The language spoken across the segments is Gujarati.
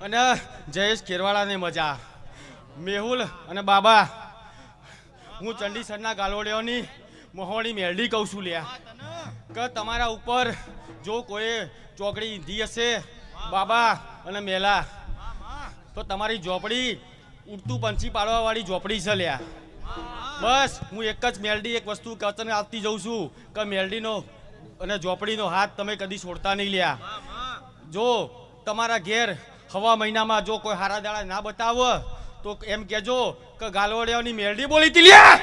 અને જયેશ ખેરવાળાને મજા. મેહુલ અને બાબા, હું ચંડીસરના ગાલોડિયોની મોહોણી મેરડી કહું છું લ્યા. કે તમારા ઉપર જો કોઈ ચોકડી ઈંધી હશે, બાબા અને મેલા, તો તમારી ઝોપડી ઉડતું પંછી પાડવાવાળી ઝોપડી છે લ્યા. બસ, હું એક જ મેલડી એક વસ્તુ કચને આપતી જઉં છું કે મેલડીનો અને ઝોપડીનો હાથ તમે કદી છોડતા નહીં લ્યા. જો તમારા ઘેર હવા મહિનામાં જો કોઈ હારા દાડા ના બતાવો, તો એમ કેજો કે ગાલવડિયાની મેલડી બોલી તી લ્યા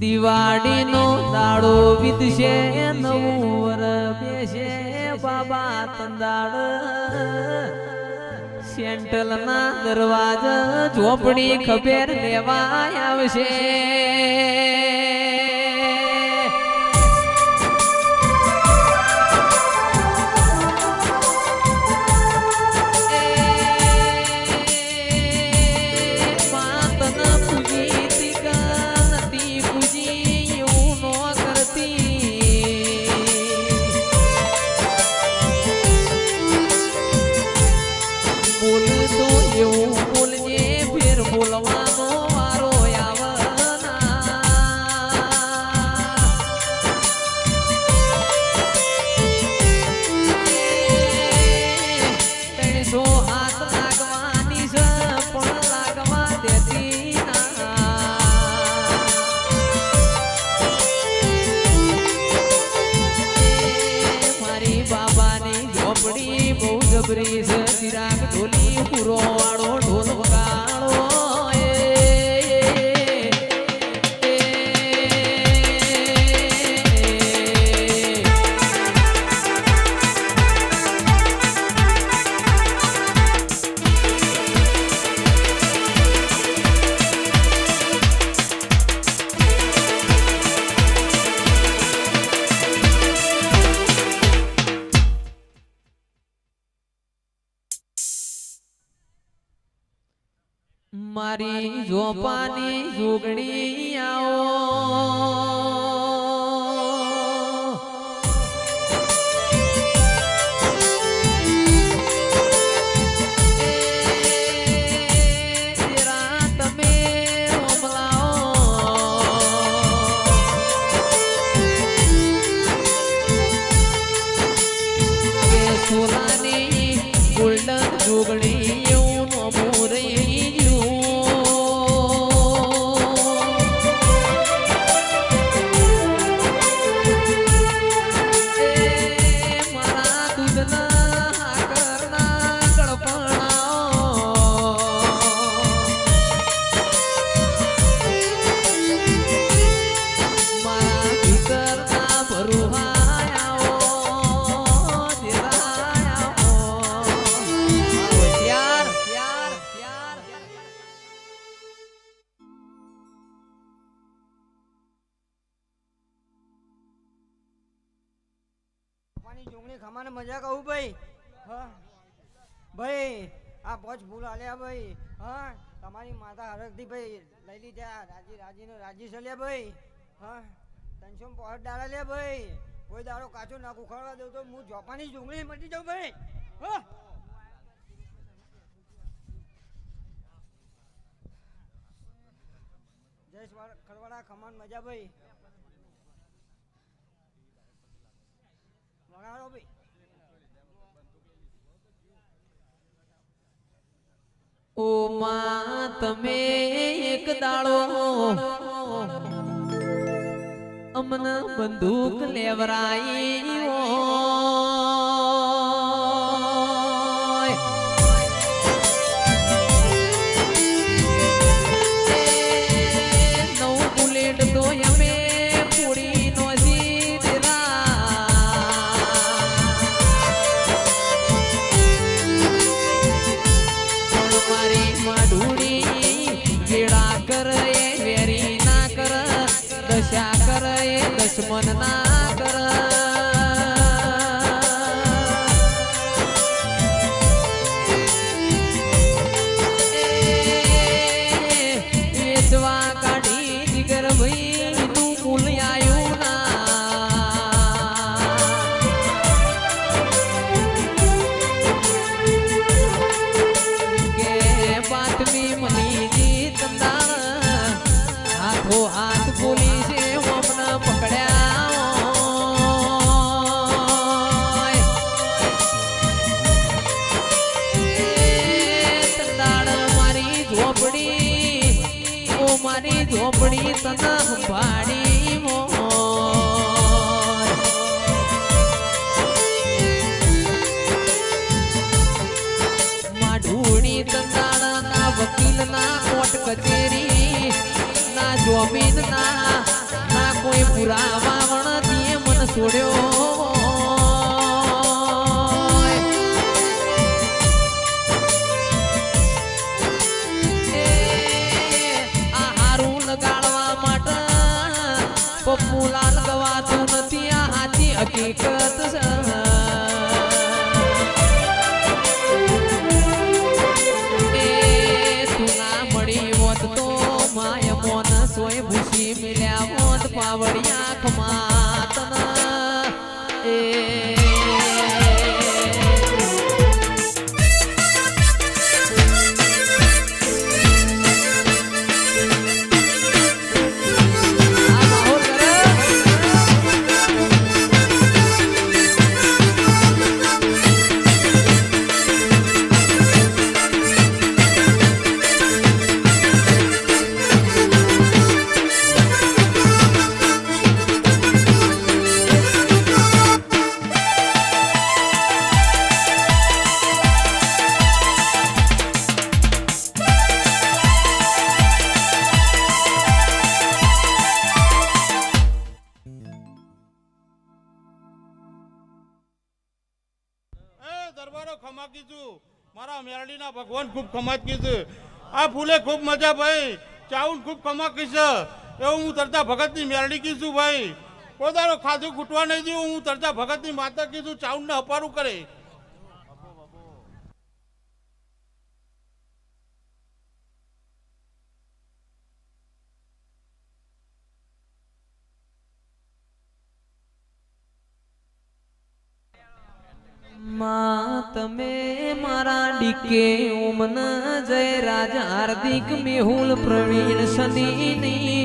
દિવાળીનો દાડો વિધશે નવું વર બેસે, બાબા તંદાડ સેન્ટલના દરવાજા ઝોપડી ખબેર લેવા આવશે. છે ચિરાગ ઢોલી પૂરો પાણી જોગણી ખાવાને મજા કહું ભાઈ. હા. ભાઈ, આ પોચ ભૂલ આલ્યા ભાઈ. હા, તમારી માતા હરકથી ભાઈ લઈ લીધા. રાજી, રાજીનો રાજી છે ભાઈ. હા, ત્રણસો પોહટ ડાળા લે ભાઈ. કોઈ દાડો કાચો ના ઉખાડવા દઉં તો હું જોપાની જોગણી મટી જાઉં ભાઈ. હા. જય સ્વાર- ખરવાડા ખમાન મજા ભાઈ. વગાડો તમે એક દાડો. અમને બંદૂક લેવરાઈ વેચવા કાઢી જીગર ભાઈ તું કુલ આવ્યું ના. કે પાટમી મની જીત ના હાથો હાથ બોલી છે હમણાં મારી ઝોપડી તને મોર. માઢુડી તંદાળ ના વકીલ ના કોર્ટ કચેરી, ના જોમીન ના કોઈ પુરાવા વણતી મન છોડ્યો પપ્પુલાલ ગવાતું નથી આ હાથી હકીકત છે. મારા ભગવાન ખૂબ કમાકી છે. આ ફૂલે ખૂબ મજા ભાઈ. ચાઉન ખૂબ કમાકી છે. એવું હું તરતા ભગતની મેરડી કીધું ભાઈ. પોતાનો ખાધું ખૂટવા નહીં દઉં, હું તરતા ભગતની માતા કીધું ચાઉન ને હપારું કરે. ડીકે ઓમન જય રાજા. હાર્દિક મેહુલ પ્રવીણ સદીની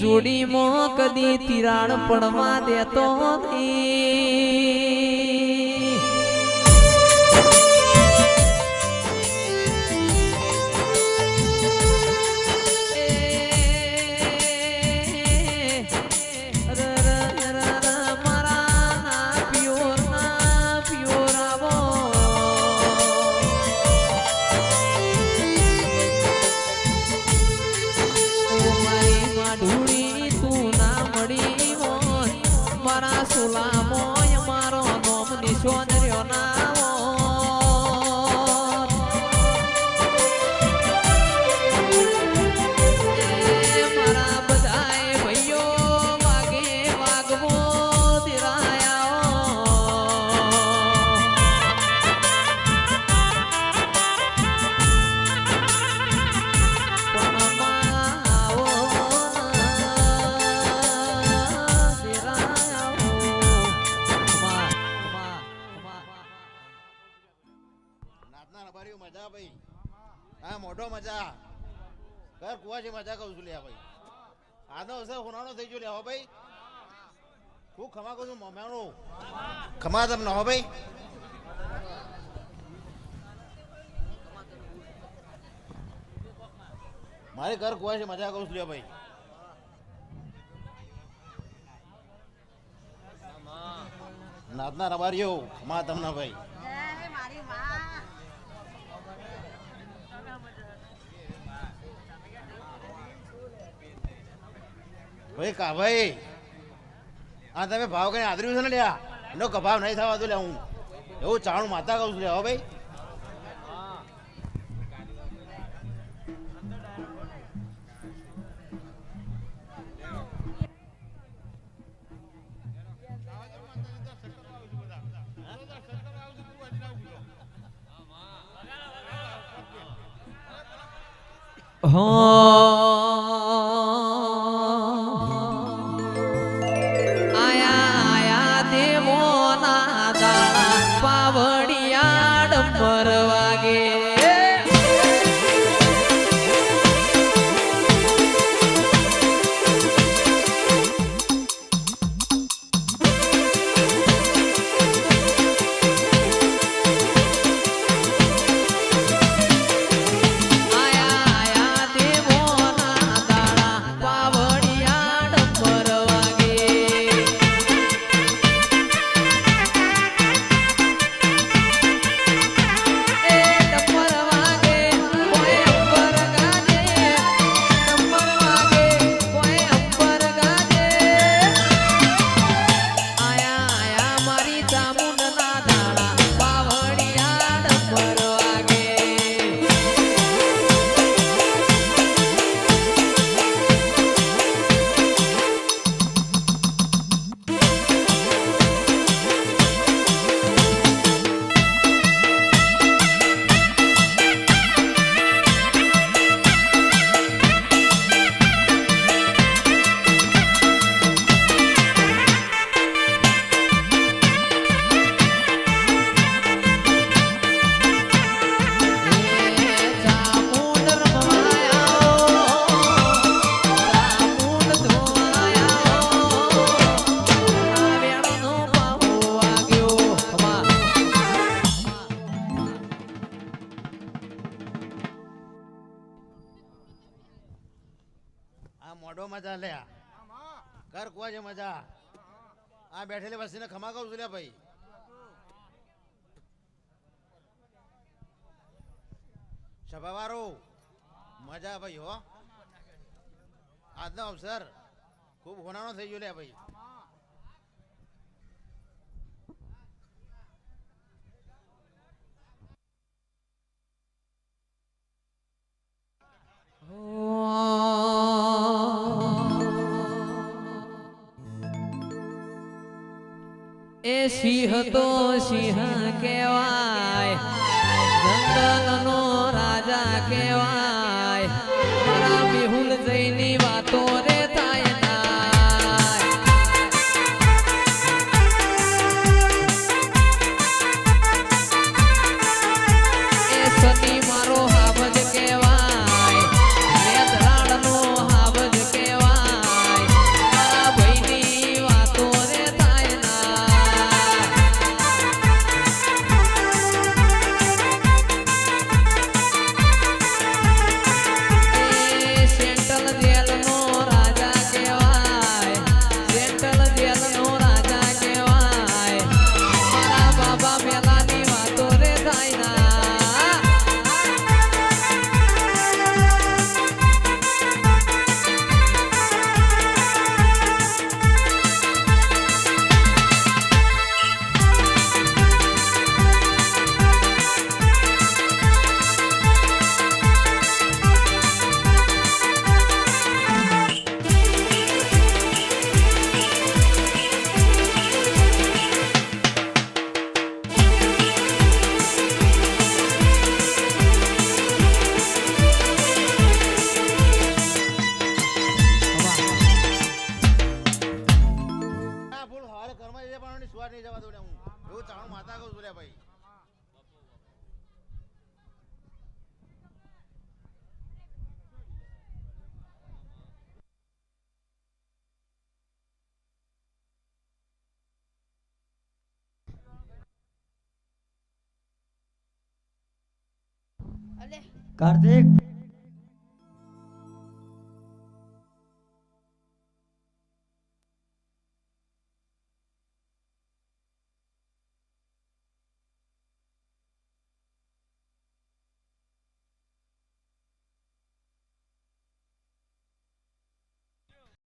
જોડીમાં કદી તિરાડ પડવા દેતો નહીં. સોલા મોય મારો નોમ નિશોન રહ્યો ના. ભાઈ. હા, મોઢો મજા. ઘર કુવાજી મજા કહું છું, લ્યા ભાઈ. આનો અવસર હોનાનો થઈ ગયો, લ્યા હો ભાઈ. હું ખમા કહું છું મમ્યાનો ખમા તમને હો ભાઈ. મારે ઘર કુવાજી મજા કહું છું લે ભાઈ. નાતના રબારીઓ, ખમા તમને ભાઈ. ભાઈ, કા ભાઈ? આ તમે ભાવ કઈ આદર્યું છે ને લ્યા? એનો કભાવ નહીં થવા દો લે હું. એવું ચાણું માતા કહું છું લે હો ભાઈ. આયા મજા લે કર કુવા છે મજા. આ બેઠેલી વસ્તીને ખમા કહું છું લે ભાઈ. સભાવારો મજા ભાઈ હો. આજનો અવસર ખૂબ હોનાનો થઈ ગયો લે ભાઈ. એ સિંહ તો સિંહ કહેવાય જંગલનો રાજા કહેવાય. મારા મેહુલ જઈની કાર્તિક.